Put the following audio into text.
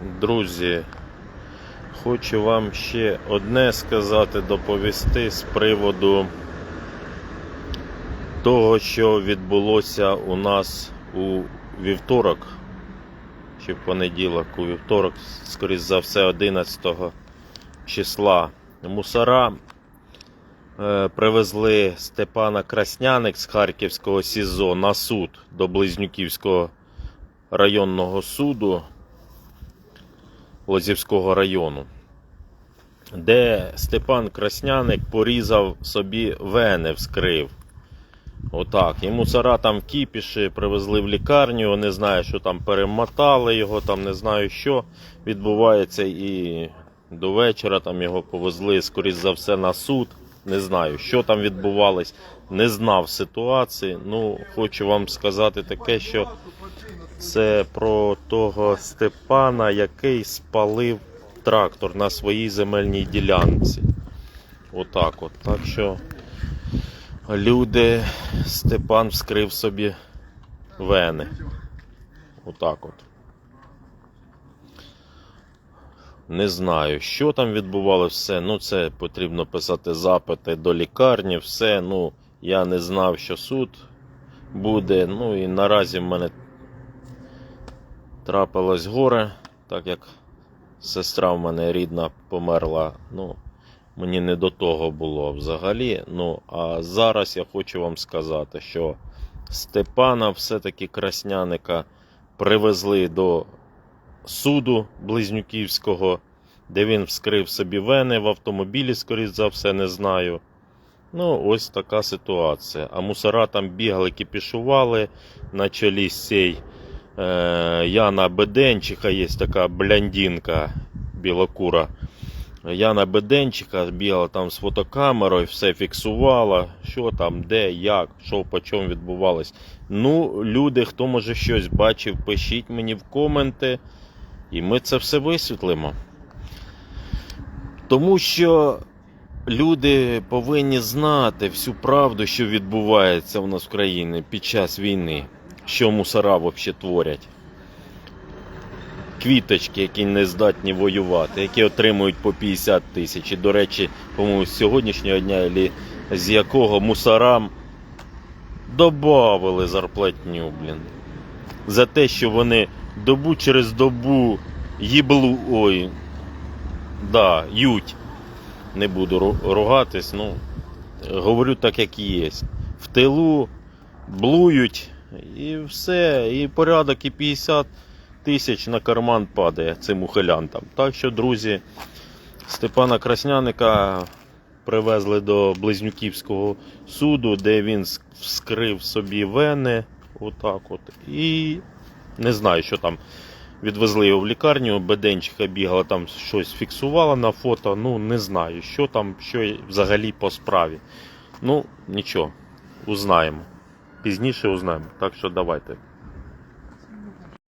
Друзі, хочу вам ще одне сказати, доповісти з приводу того, що відбулося у нас у вівторок, чи в понеділок, у вівторок, скоріш за все, 11 числа. Мусора е, привезли Степана Красняник з Харківського СІЗО на суд до Близнюківського районного суду Лозівського району, де Степан Красняник порізав собі вени, вскрив. Отак. Йому цара там кіпіші привезли в лікарню, не знаю, що там перемотали його, там не знаю, що відбувається. І до вечора там його повезли, скоріш за все, на суд. Не знаю, що там відбувалось, не знав ситуації. Ну, хочу вам сказати таке, що це про того Степана, який спалив трактор на своїй земельній ділянці. Отак от. Так що люди, Степан вскрив собі вени. Отак от. Не знаю, що там відбувалося все. Ну, це потрібно писати запити до лікарні, все. Ну, я не знав, що суд буде. Ну і наразі в мене трапилось горе, так як сестра в мене рідна померла. Ну, мені не до того було взагалі. Ну, а зараз я хочу вам сказати, що Степана все-таки Красняника привезли до суду Близнюківського, де він вскрив собі вени в автомобілі, скоріш за все, не знаю. Ну, ось така ситуація. А мусора там бігали, кіпішували на чолі з цей е, Яна Беденчиха, є така бляндінка білокура. Яна Беденчиха бігала там з фотокамерою, все фіксувала, що там, де, як, що по чому відбувалось. Ну, люди, хто може щось бачив, пишіть мені в коменти, і ми це все висвітлимо. Тому що люди повинні знати всю правду, що відбувається у нас в країні під час війни, що мусора взагалі творять. Квіточки, які не здатні воювати, які отримують по 50 тисяч. І, до речі, по-моєму, з сьогоднішнього дня, з якого мусорам додавали зарплатню, блін. За те, що вони добу через добу їблу. Ой. Да, ють. Не буду ругатись, ну, говорю так, як є. В тилу блують і все, і порядок, і 50 тисяч на карман падає цим ухилянтам. Так що, друзі, Степана Красняника привезли до Близнюківського суду, де він вскрив собі вени. Отак от. І не знаю, що там. Відвезли його в лікарню, Беденчиха бігала там щось фіксувала на фото. Ну, не знаю, що там, що взагалі по справі. Ну, нічого, узнаємо. Пізніше узнаємо. Так що давайте.